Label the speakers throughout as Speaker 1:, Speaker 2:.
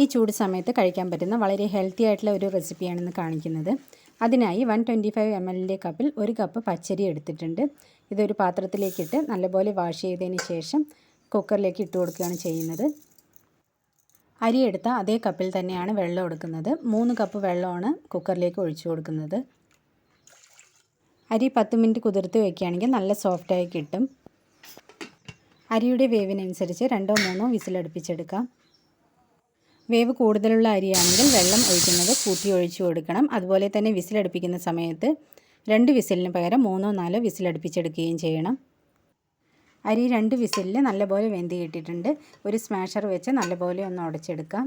Speaker 1: ഈ ചൂട് സമയത്ത് കഴിക്കാൻ പറ്റുന്ന വളരെ ഹെൽത്തി ആയിട്ടുള്ള ഒരു റെസിപ്പിയാണെന്ന് കാണിക്കുന്നത്. അതിനായി വൺ ട്വന്റി ഫൈവ് എം എല്ലിന്റെ കപ്പിൽ ഒരു കപ്പ് പച്ചരി എടുത്തിട്ടുണ്ട്. ഇതൊരു പാത്രത്തിലേക്കിട്ട് നല്ലപോലെ വാഷ് ചെയ്തതിന് ശേഷം കുക്കറിലേക്ക് ഇട്ട് കൊടുക്കുകയാണ് ചെയ്യുന്നത്. അരി എടുത്ത അതേ കപ്പിൽ തന്നെയാണ് വെള്ളം എടുക്കുന്നത്. മൂന്ന് കപ്പ് വെള്ളമാണ് കുക്കറിലേക്ക് ഒഴിച്ചു കൊടുക്കുന്നത്. അരി പത്ത് മിനിറ്റ് കുതിർത്ത് വയ്ക്കുകയാണെങ്കിൽ നല്ല സോഫ്റ്റായി കിട്ടും. അരിയുടെ വേവിനനുസരിച്ച് രണ്ടോ മൂന്നോ വിസിലടുപ്പിച്ചെടുക്കാം. വേവ് കൂടുതലുള്ള അരിയാണെങ്കിൽ വെള്ളം ഒഴിക്കുന്നത് കൂട്ടി ഒഴിച്ചു കൊടുക്കണം. അതുപോലെ തന്നെ വിസിലടുപ്പിക്കുന്ന സമയത്ത് രണ്ട് വിസിലിന് പകരം മൂന്നോ നാലോ വിസിലടുപ്പിച്ചെടുക്കുകയും ചെയ്യണം. അരി രണ്ട് വിസിലിൽ നല്ലപോലെ വെന്തി കിട്ടിയിട്ടുണ്ട്. ഒരു സ്മാഷർ വെച്ച് നല്ലപോലെ ഒന്ന് ഉടച്ചെടുക്കാം.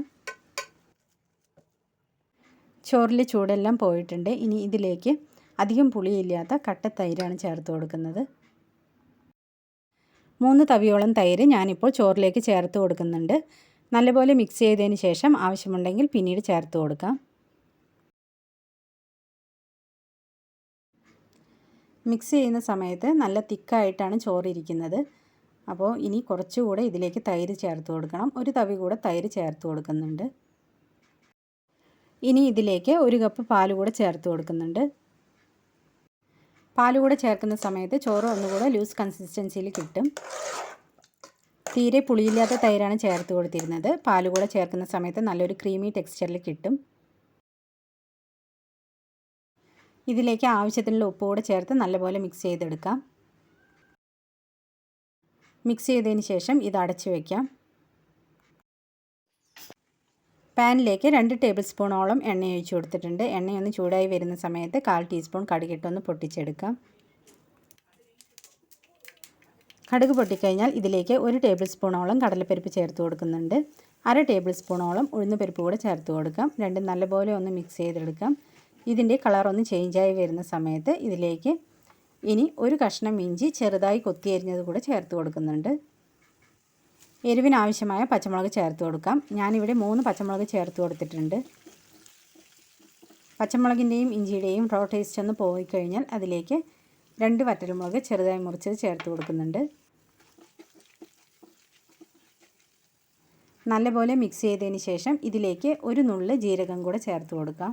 Speaker 1: ചോറിൽ ചൂടെല്ലാം പോയിട്ടുണ്ട്. ഇനി ഇതിലേക്ക് അധികം പുളിയില്ലാത്ത കട്ട തൈരാണ് ചേർത്ത് കൊടുക്കുന്നത്. മൂന്ന് തവിയോളം തൈര് ഞാനിപ്പോൾ ചോറിലേക്ക് ചേർത്ത് കൊടുക്കുന്നുണ്ട്. നല്ലപോലെ മിക്സ് ചെയ്തതിന് ശേഷം ആവശ്യമുണ്ടെങ്കിൽ പിന്നീട് ചേർത്ത് കൊടുക്കാം. മിക്സ് ചെയ്യുന്ന സമയത്ത് നല്ല തിക്കായിട്ടാണ് ചോറിരിക്കുന്നത്. അപ്പോൾ ഇനി കുറച്ചുകൂടെ ഇതിലേക്ക് തൈര് ചേർത്ത് കൊടുക്കണം. ഒരു തവി കൂടെ തൈര് ചേർത്ത് കൊടുക്കുന്നുണ്ട്. ഇനി ഇതിലേക്ക് ഒരു കപ്പ് പാൽ കൂടെ ചേർത്ത് കൊടുക്കുന്നുണ്ട്. പാൽ കൂടെ ചേർക്കുന്ന സമയത്ത് ചോറ് ഒന്നുകൂടെ ലൂസ് കൺസിസ്റ്റൻസിയിൽ കിട്ടും. തീരെ പുളിയില്ലാത്ത തൈരാണ് ചേർത്ത് കൊടുത്തിരുന്നത്. പാൽ കൂടെ ചേർക്കുന്ന സമയത്ത് നല്ലൊരു ക്രീമി ടെക്സ്ചറിൽ കിട്ടും. ഇതിലേക്ക് ആവശ്യത്തിനുള്ള ഉപ്പ് കൂടെ ചേർത്ത് നല്ലപോലെ മിക്സ് ചെയ്തെടുക്കാം. മിക്സ് ചെയ്തതിന് ശേഷം ഇത് അടച്ചു വയ്ക്കാം പാനിലേക്ക് രണ്ട് ടേബിൾ സ്പൂണോളം എണ്ണ ഒഴിച്ചു കൊടുത്തിട്ടുണ്ട്. എണ്ണയൊന്ന് ചൂടായി വരുന്ന സമയത്ത് കാൽ ടീസ്പൂൺ കടുകിട്ടൊന്ന് പൊട്ടിച്ചെടുക്കാം. കടുക് പൊട്ടിക്കഴിഞ്ഞാൽ ഇതിലേക്ക് ഒരു ടേബിൾ സ്പൂണോളം കടലപ്പരിപ്പ് ചേർത്ത് കൊടുക്കുന്നുണ്ട്. അര ടേബിൾ സ്പൂണോളം ഉഴുന്ന പരിപ്പ് കൂടെ ചേർത്ത് കൊടുക്കാം. രണ്ടും നല്ലപോലെ ഒന്ന് മിക്സ് ചെയ്തെടുക്കാം. ഇതിന്റെ കളർ ഒന്ന് ചേഞ്ചായി വരുന്ന സമയത്ത് ഇതിലേക്ക് ഇനി ഒരു കഷ്ണം ഇഞ്ചി ചെറുതായി കൊത്തി എരിഞ്ഞത് കൂടെ ചേർത്ത് കൊടുക്കുന്നുണ്ട്. എരിവിനാവശ്യമായ പച്ചമുളക് ചേർത്ത് കൊടുക്കാം. ഞാനിവിടെ മൂന്ന് പച്ചമുളക് ചേർത്ത് കൊടുത്തിട്ടുണ്ട്. പച്ചമുളകിന്റെയും ഇഞ്ചിയുടെയും റോ ടേസ്റ്റ് ഒന്ന് പോയി കഴിഞ്ഞാൽ അതിലേക്ക് രണ്ട് വറ്റൽമുളക് ചെറുതായി മുറിച്ചത് ചേർത്ത് കൊടുക്കുന്നുണ്ട്. നല്ലപോലെ മിക്സ് ചെയ്തതിന് ശേഷം ഇതിലേക്ക് ഒരു നുള്ള് ജീരകം കൂടെ ചേർത്ത് കൊടുക്കാം.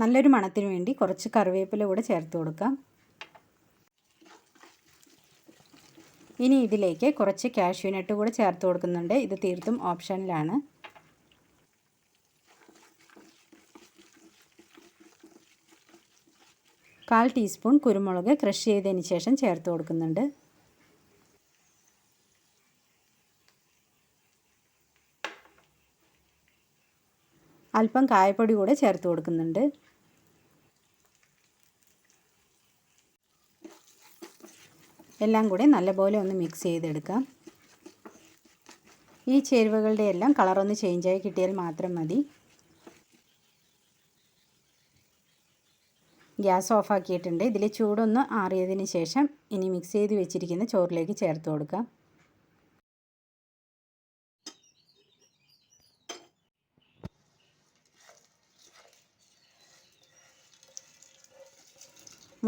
Speaker 1: നല്ലൊരു മണത്തിന് വേണ്ടി കുറച്ച് കറിവേപ്പില കൂടെ ചേർത്ത് കൊടുക്കാം. ഇനി ഇതിലേക്ക് കുറച്ച് കാഷ്യൂനട്ട് കൂടെ ചേർത്ത് കൊടുക്കുന്നുണ്ട്. ഇത് തീർത്തും ഓപ്ഷനിലാണ് കാൽ ടീസ്പൂൺ കുരുമുളക് ക്രഷ് ചെയ്തതിന് ശേഷം ചേർത്ത് കൊടുക്കുന്നുണ്ട്. അല്പം കായപ്പൊടി കൂടെ ചേർത്ത് കൊടുക്കുന്നുണ്ട്. എല്ലാം കൂടെ നല്ലപോലെ ഒന്ന് മിക്സ് ചെയ്തെടുക്കാം. ഈ ചേരുവകളുടെ എല്ലാം കളറൊന്ന് ചേഞ്ചായി കിട്ടിയാൽ മാത്രം മതി. ഗ്യാസ് ഓഫാക്കിയിട്ടുണ്ട് ഇതിൽ ചൂടൊന്ന് ആറിയതിന് ശേഷം ഇനി മിക്സ് ചെയ്ത് വെച്ചിരിക്കുന്ന ചോറിലേക്ക് ചേർത്ത് കൊടുക്കാം.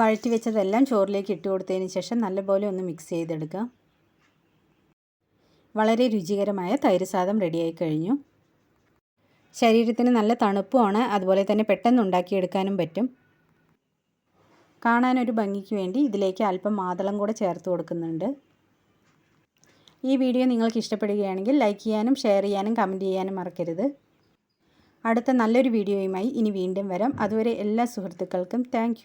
Speaker 1: വഴറ്റി വെച്ചതെല്ലാം ചോറിലേക്ക് ഇട്ട് കൊടുത്തതിന് ശേഷം നല്ലപോലെ ഒന്ന് മിക്സ് ചെയ്തെടുക്കുക. വളരെ രുചികരമായ തൈര് സാദം റെഡിയായി കഴിഞ്ഞു. ശരീരത്തിന് നല്ല തണുപ്പുമാണ്. അതുപോലെ തന്നെ പെട്ടെന്ന് ഉണ്ടാക്കിയെടുക്കാനും പറ്റും. കാണാനൊരു ഭംഗിക്ക് വേണ്ടി ഇതിലേക്ക് അല്പം മാതളം കൂടെ ചേർത്ത് കൊടുക്കുന്നുണ്ട്. ഈ വീഡിയോ നിങ്ങൾക്ക് ഇഷ്ടപ്പെടുകയാണെങ്കിൽ ലൈക്ക് ചെയ്യാനും ഷെയർ ചെയ്യാനും കമന്റ് ചെയ്യാനും മറക്കരുത്. അടുത്ത നല്ലൊരു വീഡിയോയുമായി ഇനി വീണ്ടും വരാം. അതുവരെ എല്ലാ സുഹൃത്തുക്കൾക്കും താങ്ക്